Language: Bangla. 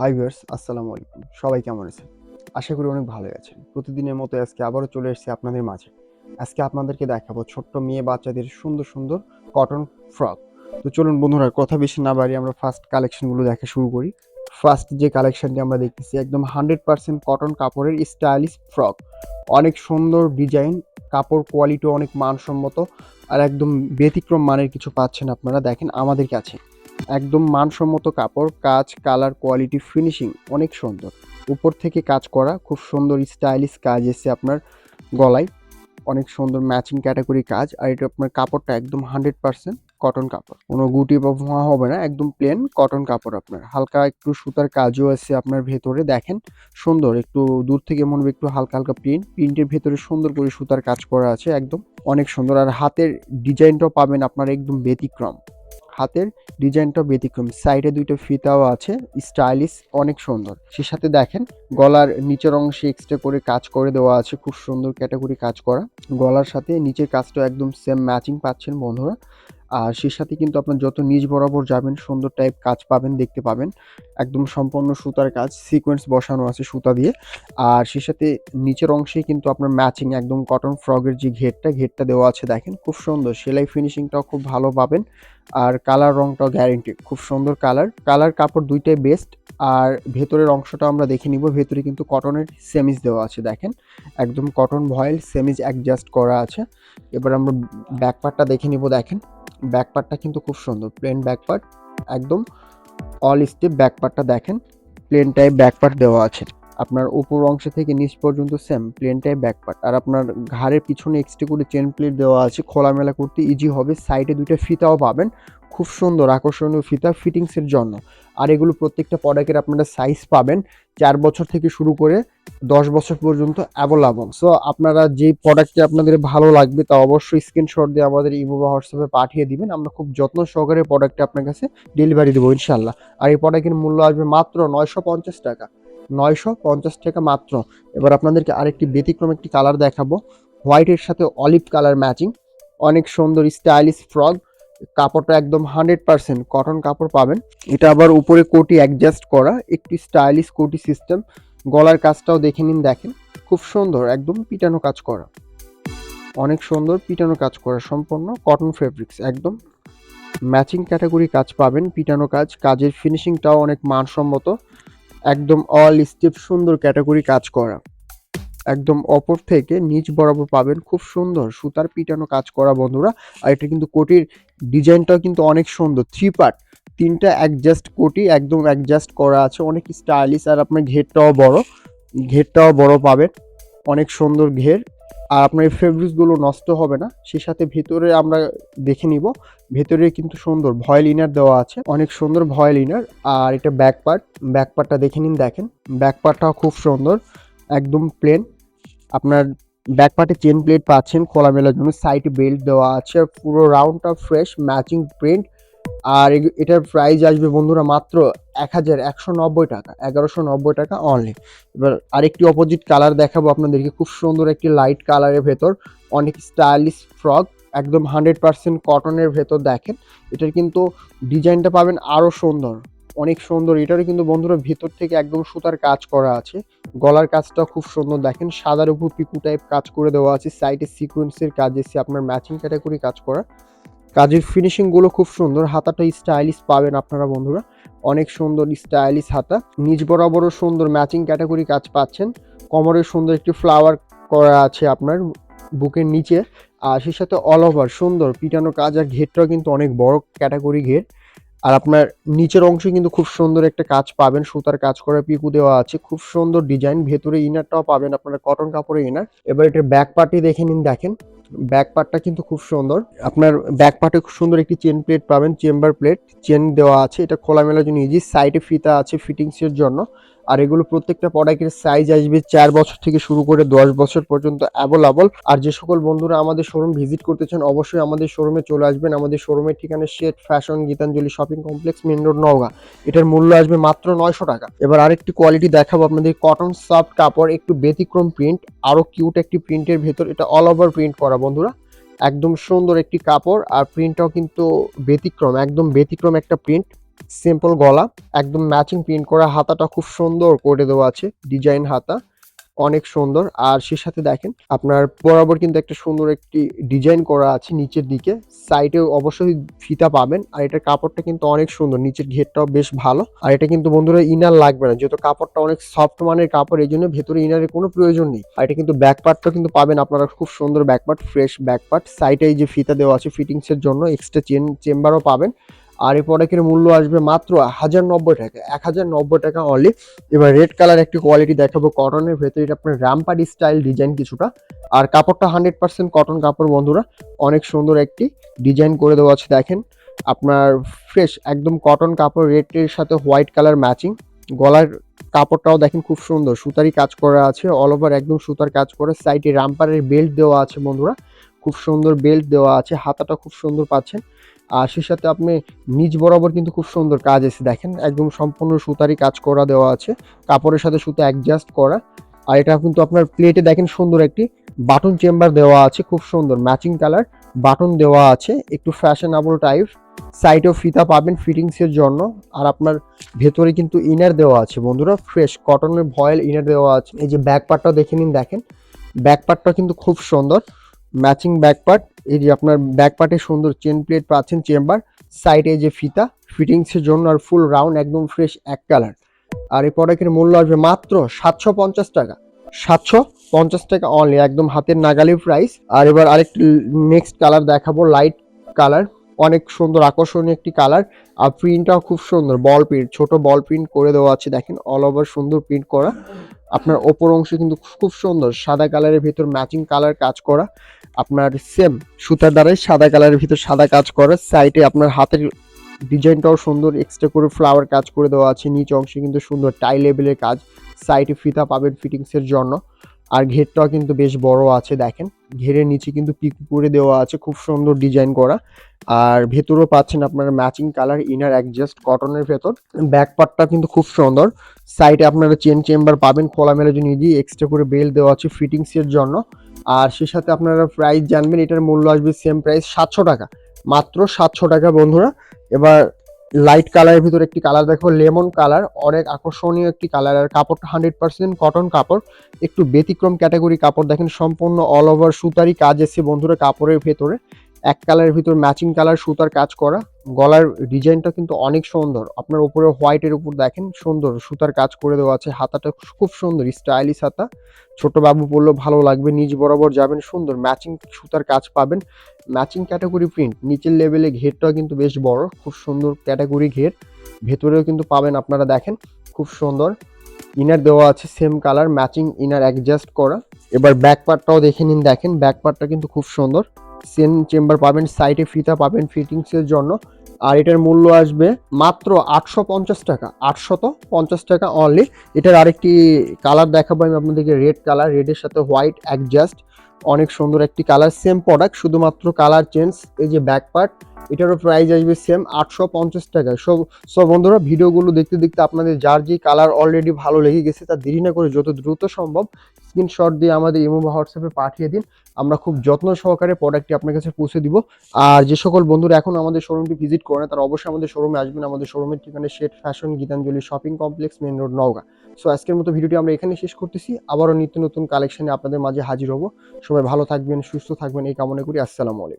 হাই ভিউয়ার্স আসসালামু আলাইকুম। সবাই কেমন আছেন? আশা করি অনেক ভালোই আছেন। প্রতিদিনের মতো আজকে আবারও চলে এসেছি আপনাদের মাঝে। আজকে আপনাদেরকে দেখাবো ছোট্ট মেয়ে বাচ্চাদের সুন্দর সুন্দর কটন ফ্রক তো চলুন বন্ধুরা, কথা বেশি না বাড়িয়ে আমরা ফার্স্ট কালেকশনগুলো দেখা শুরু করি। ফার্স্ট যে কালেকশনটি আমরা দেখতেছি, একদম হান্ড্রেড পার্সেন্ট কটন কাপড়ের স্টাইলিশ ফ্রক অনেক সুন্দর ডিজাইন কাপড় কোয়ালিটি অনেক মানসম্মত আর একদম ব্যতিক্রম মানের কিছু পাচ্ছেন আপনারা। দেখেন আমাদের কাছে। একদম মানসম্মত কাপড়, কাজ কালার কোয়ালিটি ফিনিশিং অনেক সুন্দর। উপর থেকে কাজ করা খুব সুন্দর স্টাইলিশ কাজ এসে আপনার গলায়। অনেক সুন্দর ম্যাচিং ক্যাটাগরি কাজ আর এটা আপনার কাপড়টা একদম হান্ড্রেড পার্সেন্ট কটন কাপড়। কোনো গুটি বা ভুয়া হবে না, একদম প্লেন কটন কাপড় আপনার। হালকা একটু সুতার কাজও আছে আপনার ভেতরে, দেখেন সুন্দর। একটু দূর থেকে মনে হবে একটু হালকা হালকা প্রিন্ট প্রিন্টের ভেতরে সুন্দর করে সুতার কাজ করা আছে একদম। অনেক সুন্দর আর হাতের ডিজাইনটাও পাবেন আপনার একদম ব্যতিক্রম। হাতের ডিজাইনটা ব্যতিক্রম। সাইডে দুইটা ফিতাও আছে স্টাইলিশ অনেক সুন্দর। সে সাথে দেখেন, গলার নিচের অংশে এক্সট্রা করে কাজ করে দেওয়া আছে, খুব সুন্দর ক্যাটাগরি কাজ করা। গলার সাথে নিচের কাজটা একদম সেম ম্যাচিং পাচ্ছেন বন্ধুরা। আর সে সাথে কিন্তু আপনার যত নিচ বরাবর যাবেন, সুন্দর টাইপ কাজ পাবেন, দেখতে পাবেন। একদম সম্পূর্ণ সুতার কাজ সিকোয়েন্স বসানো আছে সুতা দিয়ে। আর সে সাথে নিচের অংশে কিন্তু আপনার ম্যাচিং একদম কটন ফ্রগের যে ঘেরটা ঘেরটা দেওয়া আছে, দেখেন, খুব সুন্দর। সেলাই ফিনিশিংটাও খুব ভালো পাবেন। আর কালার রংটাও গ্যারেন্টি খুব সুন্দর কালার কালার কাপড় দুইটাই বেস্ট আর ভেতরের অংশটা আমরা দেখে নিব। ভেতরে কিন্তু কটনের সেমিজ দেওয়া আছে, দেখেন। একদম কটন ভয়েল, সেমিজ অ্যাডজাস্ট করা আছে। এবার আমরা ব্যাক পার্টটা দেখে নিব, দেখেন। ব্যাক পার্টটা কিন্তু খুব সুন্দর প্লেন ব্যাকপার্ট, একদম অল স্টেপ ব্যাক পার্টটা দেখেন প্লেন টাইপ ব্যাক পার্ট দেওয়া আছে। আপনার উপর অংশ থেকে নিচ পর্যন্ত same plane type back part. আর আপনার ঘাড়ের পিছনে এক্সট্রা করে চেন প্লেট দেওয়া আছে, খোলামেলা করতে ইজি হবে সাইডে দুইটা ফিতাও পাবেন। খুব সুন্দর, আকর্ষণীয় ফিতা ফিটিংসের জন্য। আর এগুলো প্রত্যেকটা প্রোডাক্টের আপনারা সাইজ পাবেন চার বছর থেকে শুরু করে দশ বছর পর্যন্ত অ্যাভেলেবল সো আপনারা যে প্রোডাক্টটি আপনাদের ভালো লাগবে তা অবশ্যই স্ক্রিনশট দিয়ে আমাদের ইমো বা হোয়াটসঅ্যাপে পাঠিয়ে দিবেন। আমরা খুব যত্ন সহকারে প্রোডাক্টটি আপনার কাছে ডেলিভারি দেবো ইনশাল্লাহ আর এই প্রোডাক্টের মূল্য আসবে মাত্র নয়শো পঞ্চাশ টাকা। নয়শো পঞ্চাশ টাকা মাত্র। এবার আপনাদেরকে আরেকটি ব্যতিক্রম একটি কালার দেখাবো। হোয়াইটের সাথে অলিভ কালার ম্যাচিং অনেক সুন্দর স্টাইলিশ ফ্রক কাপড়টা একদম হান্ড্রেড পার্সেন্ট কটন কাপড় পাবেন। এটা আবার উপরে কোটি অ্যাডজাস্ট করা, একটি স্টাইলিশ কোটি সিস্টেম গলার কাজটাও দেখে নিন, দেখেন। খুব সুন্দর, একদম পিটানো কাজ করা। অনেক সুন্দর পিটানো কাজ করা, সম্পূর্ণ কটন ফেব্রিক্স একদম। ম্যাচিং ক্যাটাগরি কাজ পাবেন, পিটানো কাজ। কাজের ফিনিশিংটাও অনেক মানসম্মত। একদম অল স্টেপ সুন্দর ক্যাটাগরি কাজ করা। একদম অপর থেকে নিচ বরাবর পাবেন। খুব সুন্দর সুতার পিটানো কাজ করা বন্ধুরা। আর এটা কিন্তু কোটির ডিজাইনটাও কিন্তু অনেক সুন্দর। থ্রি পার্ট তিনটা অ্যাডজাস্ট কোটি একদম অ্যাডজাস্ট করা আছে। অনেক স্টাইলিশ আর আপনার ঘেরটাও বড়। ঘেরটাও বড় পাবেন। অনেক সুন্দর ঘের। আর আপনার এই ফেব্রিক্সগুলো নষ্ট হবে না। সে সাথে ভেতরে আমরা দেখে নিব। ভেতরে কিন্তু সুন্দর ভয়েল ইনার দেওয়া আছে। অনেক সুন্দর ভয়েল ইনার আর এটা ব্যাক পার্ট ব্যাক পার্টটা দেখে নিন, দেখেন। ব্যাক পার্টটাও খুব সুন্দর। একদম প্লেন আপনার ব্যাক পার্টে চেন প্লেট পাচ্ছেন, খোলামেলার জন্য সাইডে বেল্ট দেওয়া আছে, আর পুরো রাউন্ডটা ফ্রেশ ম্যাচিং প্রিন্ট আর এটার প্রাইস আসবে বন্ধুরা মাত্র এক হাজার একশো নব্বই টাকা, এগারোশো নব্বই টাকা অনলি এবার আরেকটি অপোজিট কালার দেখাবো আপনাদেরকে, খুব সুন্দর একটি লাইট কালারের ভেতর, অনেক স্টাইলিশ ফ্রক একদম হান্ড্রেড পার্সেন্ট কটনের ভেতর দেখেন। এটার কিন্তু ডিজাইনটা পাবেন আরও সুন্দর। অনেক সুন্দর। এটারও কিন্তু বন্ধুরা ভেতর থেকে একদম সুতার কাজ করা আছে। গলার কাজটা খুব সুন্দর। দেখেন সাদার উপর পিকু টাইপ কাজ করে দেওয়া আছে। সাইডে সিকোয়েন্সের কাজ এসে আপনার ম্যাচিং ক্যাটাগরি কাজ করা। কাজের ফিনিশিংগুলো খুব সুন্দর। হাতাটা স্টাইলিশ পাবেন আপনারা বন্ধুরা। অনেক সুন্দর স্টাইলিশ হাতা। নিজ বরাবরও সুন্দর ম্যাচিং ক্যাটাগরি কাজ পাচ্ছেন। কোমরে সুন্দর একটি ফ্লাওয়ার করা আছে আপনার বুকের নিচে। আর সেই সাথে অল ওভার সুন্দর। পিটানো কাজ আর ঘেরটাও কিন্তু অনেক বড় ক্যাটাগরি ঘের। আর আপনার নিচের অংশে কিন্তু খুব সুন্দর একটা কাজ পাবেন, সুতার কাজ করা পিকু দেওয়া আছে, খুব সুন্দর ডিজাইন, ভেতরে ইনারটাও পাবেন আপনার, কটন কাপড়ের ইনার। এবার এটার ব্যাক পার্টি দেখে নিন, দেখেন। ব্যাক পার্টটা কিন্তু খুব সুন্দর। আপনার ব্যাক পার্টে খুব সুন্দর একটি চেন প্লেট পাবেন চেম্বার প্লেট চেন দেওয়া আছে, এটা খোলামেলার জন্য ইজি সাইডে ফিতা আছে ফিটিংসের জন্য। আর এগুলো প্রত্যেকটা প্রোডাক্টের সাইজ আসবে চার বছর থেকে শুরু করে দশ বছর পর্যন্ত অ্যাভেলেবল আর যে সকল বন্ধুরা আমাদের শোরুম ভিজিট করতে চান, অবশ্যই আমাদের শোরুমে চলে আসবেন। আমাদের শোরুমের ঠিকানা শেট fashion Gitanjali shopping complex main road Naogaon. এটার মূল্য আসবে মাত্র নয়শো টাকা। এবার আরেকটি কোয়ালিটি দেখাবো আপনাদের কটন সফট কাপড়, একটু ব্যতিক্রম প্রিন্ট আরও কিউট একটি প্রিন্টের ভেতর, এটা অল ওভার প্রিন্ট করা বন্ধুরা। একদম সুন্দর একটি কাপড়, আর প্রিন্টটাও কিন্তু ব্যতিক্রম, একদম ব্যতিক্রম একটা প্রিন্ট সিম্পল গলা, একদম ম্যাচিং প্রিন্ট করা হাতাটা খুব সুন্দর করে দেওয়া আছে ডিজাইন হাতা, অনেক সুন্দর। আর সে সাথে দেখেন, আপনার বরাবর কিন্তু একটা সুন্দর একটি ডিজাইন করা আছে নিচের দিকে। সাইডে অবশ্যই ফিতা পাবেন, আর এটার কাপড়টা কিন্তু অনেক সুন্দর, নিচের ঘেরটাও বেশ ভালো। আর এটা কিন্তু বন্ধুরা ইনার লাগবে না, যেহেতু কাপড়টা অনেক সফট মানের কাপড়, এই জন্য ভেতরে ইনারের কোনো প্রয়োজন নেই। আর এটা কিন্তু ব্যাক পার্টটা কিন্তু পাবেন আপনারা, খুব সুন্দর back part fresh back part সাইডে এই যে ফিতা দেওয়া আছে ফিটিংসের জন্য এক্সট্রা চেন চেম্বারও পাবেন। আর এই প্রোডাক্টের মূল্য আসবে মাত্র হাজার নব্বই টাকা, এক হাজার নব্বই টাকা অনলি এবার রেড কালার একটি কোয়ালিটি দেখাবো কটনের ভেতরে, এটা আপনার রামপাডি স্টাইল ডিজাইন কিছুটা। আর কাপড়টা হান্ড্রেড পার্সেন্ট কটন কাপড় বন্ধুরা, অনেক সুন্দর একটি ডিজাইন করে দেওয়া আছে, দেখেন। আপনার ফ্রেশ একদম কটন কাপড় রেডের সাথে হোয়াইট কালার ম্যাচিং গলার কাপড়টাও দেখেন খুব সুন্দর সুতারি কাজ করা আছে অল ওভার একদম সুতার কাজ করে সাইডে রামপারের বেল্ট দেওয়া আছে বন্ধুরা। খুব সুন্দর বেল্ট দেওয়া আছে, হাতাটা খুব সুন্দর পাচ্ছেন। আর সে সাথে আপনি নিজ বরাবর কিন্তু খুব সুন্দর কাজ এসে দেখেন, একদম সম্পূর্ণ সুতারই কাজ করা দেওয়া আছে। কাপড়ের সাথে সুতো অ্যাডজাস্ট করা। আর এটা কিন্তু আপনার প্লেটে দেখেন সুন্দর একটি বাটন চেম্বার দেওয়া আছে, খুব সুন্দর ম্যাচিং কালার বাটন দেওয়া আছে। একটু ফ্যাশনেবল টাইপ সাইডেও ফিতা পাবেন ফিটিংসের জন্য। আর আপনার ভেতরে কিন্তু ইনার দেওয়া আছে বন্ধুরা ফ্রেশ কটনের ভয়েল ইনার দেওয়া আছে। এই যে ব্যাক পার্টটা দেখে নিন, দেখেন। ব্যাক পার্টটা কিন্তু খুব সুন্দর ম্যাচিং ব্যাক পার্ট এই যে আপনার ব্যাক পার্টে সুন্দর চেন প্লেট পাচ্ছেন চেম্বার সাইডে যে ফিতা ফিটিংসের জন্য আর ফুল রাউন্ড একদম ফ্রেশ এক কালার আর এই প্রোডাক্টের মূল্য আসবে মাত্র সাতশো পঞ্চাশ টাকা। সাতশো পঞ্চাশ টাকা অনলি একদম হাতের নাগালি প্রাইস আর এবার আরেকটি নেক্সট কালার দেখাবো লাইট কালার অনেক সুন্দর, আকর্ষণীয় একটি কালার আর প্রিন্টটাও খুব সুন্দর বল প্রিন্ট ছোট বল প্রিন্ট করে দেওয়া আছে, দেখেন অল ওভার সুন্দর প্রিন্ট করা। আপনার ওপর অংশ কিন্তু খুব সুন্দর, সাদা কালারের ভিতর ম্যাচিং কালার কাজ করা। আপনার সেম সুতার দ্বারাই সাদা কালারের ভিতর সাদা কাজ করা। সাইডে আপনার হাতের ডিজাইনটাও সুন্দর এক্সট্রা করে ফ্লাওয়ার কাজ করে দেওয়া আছে। নিচ অংশে কিন্তু সুন্দর টাই লেভেলের কাজ। সাইডে ফিতা পাবেন ফিটিংসের জন্য। আর ঘেরটাও কিন্তু বেশ বড় আছে, দেখেন। ঘেরের নিচে কিন্তু পিকু করে দেওয়া আছে, খুব সুন্দর ডিজাইন করা। আর ভেতরেও পাচ্ছেন আপনার ম্যাচিং কালার ইনার অ্যাডজাস্ট কটনের ভেতর। ব্যাক পার্টটা কিন্তু খুব সুন্দর। সাইডে আপনারা চেন চেম্বার পাবেন খোলামেলা জন্য দিয়ে এক্সট্রা করে বেল দেওয়া আছে ফিটিংসের জন্য। আর সে সাথে আপনারা প্রাইস জানবেন, এটার মূল্য আসবে সেম প্রাইস সাতশো টাকা। মাত্র সাতশো টাকা, বন্ধুরা। এবার লাইট কালারের ভিতরে একটি কালার দেখো লেমন কালার অনেক আকর্ষণীয় একটি কালার আর কাপড়টা হান্ড্রেড পার্সেন্ট কটন কাপড়। একটু ব্যতিক্রম ক্যাটাগরি কাপড় দেখেন, সম্পূর্ণ অল ওভার সুতারি কাজ এসছে বন্ধুরা কাপড়ের ভেতরে। এক কালারের ভিতর ম্যাচিং কালার সুতার কাজ করা। গলার ডিজাইনটা কিন্তু অনেক সুন্দর। আপনার উপরে হোয়াইটের উপর দেখেন, সুন্দর সুতার কাজ করে দেওয়া আছে। হাতাটা খুব সুন্দর স্টাইলিশ হাতা। ছোট বাবু পরলেও ভালো লাগবে, নিচ বরাবর যাবেন, সুন্দর ম্যাচিং সুতার কাজ পাবেন। ম্যাচিং ক্যাটাগরি প্রিন্ট নিচের লেভেলে ঘেরটাও কিন্তু বেশ বড়, খুব সুন্দর ক্যাটাগরি ঘের। ভেতরেও কিন্তু পাবেন আপনারা দেখেন, খুব সুন্দর। ইনার দেওয়া আছে same colour matching inner adjust করা। এবার ব্যাক পার্টটাও দেখে নিন, দেখেন ব্যাক পার্টটা কিন্তু খুব সুন্দর। সেন চেম্বার পাবেন সাইডে ফিতা পাবেন ফিটিংসের জন্য। আর এটার মূল্য আসবে মাত্র আটশো পঞ্চাশ টাকা আটশত পঞ্চাশ টাকা অনলি এটার আরেকটি কালার দেখাবো আমি আপনাদেরকে রেড কালার রেডের সাথে হোয়াইট অ্যাডজাস্ট অনেক সুন্দর একটি কালার সেম প্রোডাক্ট শুধুমাত্র কালার চেঞ্জ এই যে ব্যাক পার্ট এটারও প্রাইস আসবে সেম আটশো পঞ্চাশ টাকা সব সব বন্ধুরা ভিডিওগুলো দেখতে দেখতে আপনাদের যার যে কালার অলরেডি ভালো লেগে গেছে, তা দেরি না করে যত দ্রুত সম্ভব স্ক্রিনশট দিয়ে আমাদের ইমো বা হোয়াটসঅ্যাপে পাঠিয়ে দিন। আমরা খুব যত্ন সহকারে প্রোডাক্টটি আপনার কাছে পৌঁছে দিব। আর যে সকল বন্ধুরা এখন আমাদের শোরুমটি ভিজিট করে না, তারা অবশ্যই আমাদের শোরুমে আসবেন। আমাদের শোরুমের ঠিকানা শেট fashion Gitanjali shopping complex main road Naogaon. So আজকের মতো ভিডিওটি আমরা এখানে শেষ করতেছি। আবারও নিত্য নতুন কালেকশনে আপনাদের মাঝে হাজির হব। সবাই ভালো থাকবেন, সুস্থ থাকবেন, এই কামনা করি। আসসালামু আলাইকুম।